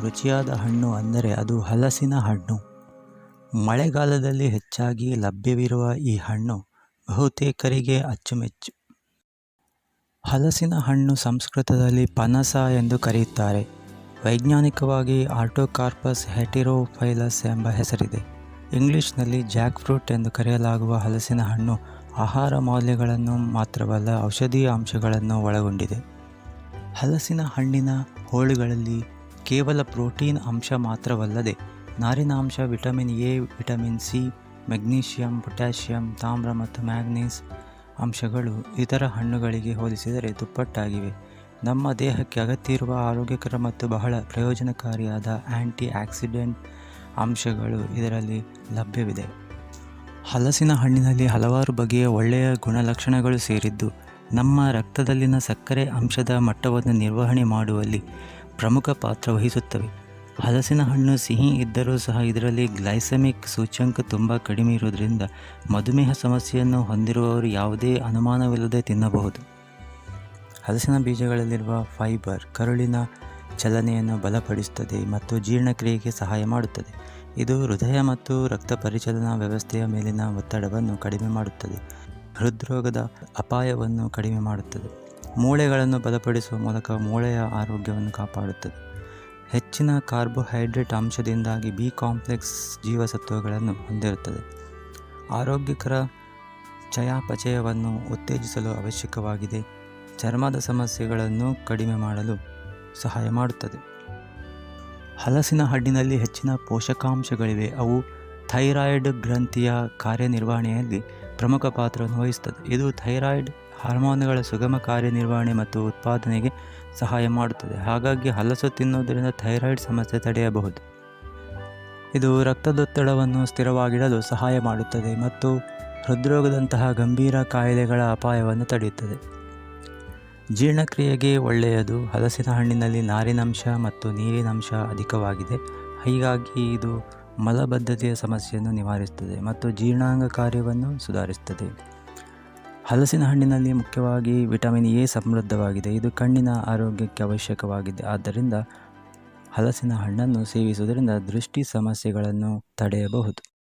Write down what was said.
ರುಚಿಯಾದ ಹಣ್ಣು ಅಂದರೆ ಅದು ಹಲಸಿನ ಹಣ್ಣು. ಮಳೆಗಾಲದಲ್ಲಿ ಹೆಚ್ಚಾಗಿ ಲಭ್ಯವಿರುವ ಈ ಹಣ್ಣು ಬಹುತೇಕರಿಗೆ ಅಚ್ಚುಮೆಚ್ಚು. ಹಲಸಿನ ಹಣ್ಣು ಸಂಸ್ಕೃತದಲ್ಲಿ ಪನಸ ಎಂದು ಕರೆಯುತ್ತಾರೆ. ವೈಜ್ಞಾನಿಕವಾಗಿ ಆರ್ಟೋಕಾರ್ಪಸ್ ಹೆಟಿರೋಫೈಲಸ್ ಎಂಬ ಹೆಸರಿದೆ. ಇಂಗ್ಲಿಷ್ನಲ್ಲಿ ಜಾಕ್ ಫ್ರೂಟ್ ಎಂದು ಕರೆಯಲಾಗುವ ಹಲಸಿನ ಹಣ್ಣು ಆಹಾರ ಮೌಲ್ಯಗಳನ್ನು ಮಾತ್ರವಲ್ಲ ಔಷಧೀಯ ಅಂಶಗಳನ್ನು ಒಳಗೊಂಡಿದೆ. ಹಲಸಿನ ಹಣ್ಣಿನ ಹೋಳುಗಳಲ್ಲಿ ಕೇವಲ ಪ್ರೋಟೀನ್ ಅಂಶ ಮಾತ್ರವಲ್ಲದೆ ನಾರಿನಾಂಶ, vitamin A, vitamin C, magnesium, potassium, ತಾಮ್ರ ಮತ್ತು ಮ್ಯಾಗ್ನೀಸ್ ಅಂಶಗಳು ಇತರ ಹಣ್ಣುಗಳಿಗೆ ಹೋಲಿಸಿದರೆ ದುಪ್ಪಟ್ಟಾಗಿವೆ. ನಮ್ಮ ದೇಹಕ್ಕೆ ಅಗತ್ಯ ಆರೋಗ್ಯಕರ ಮತ್ತು ಬಹಳ ಪ್ರಯೋಜನಕಾರಿಯಾದ ಆ್ಯಂಟಿ ಆಕ್ಸಿಡೆಂಟ್ ಅಂಶಗಳು ಇದರಲ್ಲಿ ಲಭ್ಯವಿದೆ. ಹಲಸಿನ ಹಣ್ಣಿನಲ್ಲಿ ಹಲವಾರು ಬಗೆಯ ಒಳ್ಳೆಯ ಗುಣಲಕ್ಷಣಗಳು ಸೇರಿದ್ದು ನಮ್ಮ ರಕ್ತದಲ್ಲಿನ ಸಕ್ಕರೆ ಅಂಶದ ಮಟ್ಟವನ್ನು ನಿರ್ವಹಣೆ ಮಾಡುವಲ್ಲಿ ಪ್ರಮುಖ ಪಾತ್ರ ವಹಿಸುತ್ತವೆ. ಹಲಸಿನ ಹಣ್ಣು ಸಿಹಿ ಇದ್ದರೂ ಸಹ ಇದರಲ್ಲಿ ಗ್ಲೈಸೆಮಿಕ್ ಸೂಚ್ಯಂಕ ತುಂಬ ಕಡಿಮೆ ಇರುವುದರಿಂದ ಮಧುಮೇಹ ಸಮಸ್ಯೆಯನ್ನು ಹೊಂದಿರುವವರು ಯಾವುದೇ ಅನುಮಾನವಿಲ್ಲದೆ ತಿನ್ನಬಹುದು. ಹಲಸಿನ ಬೀಜಗಳಲ್ಲಿರುವ ಫೈಬರ್ ಕರುಳಿನ ಚಲನೆಯನ್ನು ಬಲಪಡಿಸುತ್ತದೆ ಮತ್ತು ಜೀರ್ಣಕ್ರಿಯೆಗೆ ಸಹಾಯ ಮಾಡುತ್ತದೆ. ಇದು ಹೃದಯ ಮತ್ತು ರಕ್ತ ಪರಿಚಲನಾ ವ್ಯವಸ್ಥೆಯ ಮೇಲಿನ ಒತ್ತಡವನ್ನು ಕಡಿಮೆ ಮಾಡುತ್ತದೆ. ಹೃದ್ರೋಗದ ಅಪಾಯವನ್ನು ಕಡಿಮೆ ಮಾಡುತ್ತದೆ. ಮೂಳೆಗಳನ್ನು ಬಲಪಡಿಸುವ ಮೂಲಕ ಮೂಳೆಯ ಆರೋಗ್ಯವನ್ನು ಕಾಪಾಡುತ್ತದೆ. ಹೆಚ್ಚಿನ ಕಾರ್ಬೋಹೈಡ್ರೇಟ್ ಅಂಶದಿಂದಾಗಿ ಬಿ ಕಾಂಪ್ಲೆಕ್ಸ್ ಜೀವಸತ್ವಗಳನ್ನು ಹೊಂದಿರುತ್ತದೆ. ಆರೋಗ್ಯಕರ ಚಯಾಪಚಯವನ್ನು ಉತ್ತೇಜಿಸಲು ಅವಶ್ಯಕವಾಗಿದೆ. ಚರ್ಮದ ಸಮಸ್ಯೆಗಳನ್ನು ಕಡಿಮೆ ಮಾಡಲು ಸಹಾಯ ಮಾಡುತ್ತದೆ. ಹಲಸಿನ ಹಣ್ಣಿನಲ್ಲಿ ಹೆಚ್ಚಿನ ಪೋಷಕಾಂಶಗಳಿವೆ. ಅವು ಥೈರಾಯ್ಡ್ ಗ್ರಂಥಿಯ ಕಾರ್ಯನಿರ್ವಹಣೆಯಲ್ಲಿ ಪ್ರಮುಖ ಪಾತ್ರವನ್ನು ವಹಿಸುತ್ತದೆ ಇದು ಥೈರಾಯ್ಡ್ ಹಾರ್ಮೋನ್ಗಳ ಸುಗಮ ಕಾರ್ಯನಿರ್ವಹಣೆ ಮತ್ತು ಉತ್ಪಾದನೆಗೆ ಸಹಾಯ ಮಾಡುತ್ತದೆ. ಹಾಗಾಗಿ ಹಲಸು ತಿನ್ನುವುದರಿಂದ ಥೈರಾಯ್ಡ್ ಸಮಸ್ಯೆ ತಡೆಯಬಹುದು. ಇದು ರಕ್ತದೊತ್ತಡವನ್ನು ಸ್ಥಿರವಾಗಿಡಲು ಸಹಾಯ ಮಾಡುತ್ತದೆ ಮತ್ತು ಹೃದ್ರೋಗದಂತಹ ಗಂಭೀರ ಕಾಯಿಲೆಗಳ ಅಪಾಯವನ್ನು ತಡೆಯುತ್ತದೆ. ಜೀರ್ಣಕ್ರಿಯೆಗೆ ಒಳ್ಳೆಯದು. ಹಲಸಿನ ಹಣ್ಣಿನಲ್ಲಿ ನಾರಿನಂಶ ಮತ್ತು ನೀರಿನಂಶ ಅಧಿಕವಾಗಿದೆ. ಹೀಗಾಗಿ ಇದು ಮಲಬದ್ಧತೆಯ ಸಮಸ್ಯೆಯನ್ನು ನಿವಾರಿಸುತ್ತದೆ ಮತ್ತು ಜೀರ್ಣಾಂಗ ಕಾರ್ಯವನ್ನು ಸುಧಾರಿಸುತ್ತದೆ. ಹಲಸಿನ ಹಣ್ಣಿನಲ್ಲಿ ಮುಖ್ಯವಾಗಿ ವಿಟಮಿನ್ ಎ ಸಮೃದ್ಧವಾಗಿದೆ. ಇದು ಕಣ್ಣಿನ ಆರೋಗ್ಯಕ್ಕೆ ಅವಶ್ಯಕವಾಗಿದೆ. ಆದ್ದರಿಂದ ಹಲಸಿನ ಹಣ್ಣನ್ನು ಸೇವಿಸುವುದರಿಂದ ದೃಷ್ಟಿ ಸಮಸ್ಯೆಗಳನ್ನು ತಡೆಯಬಹುದು.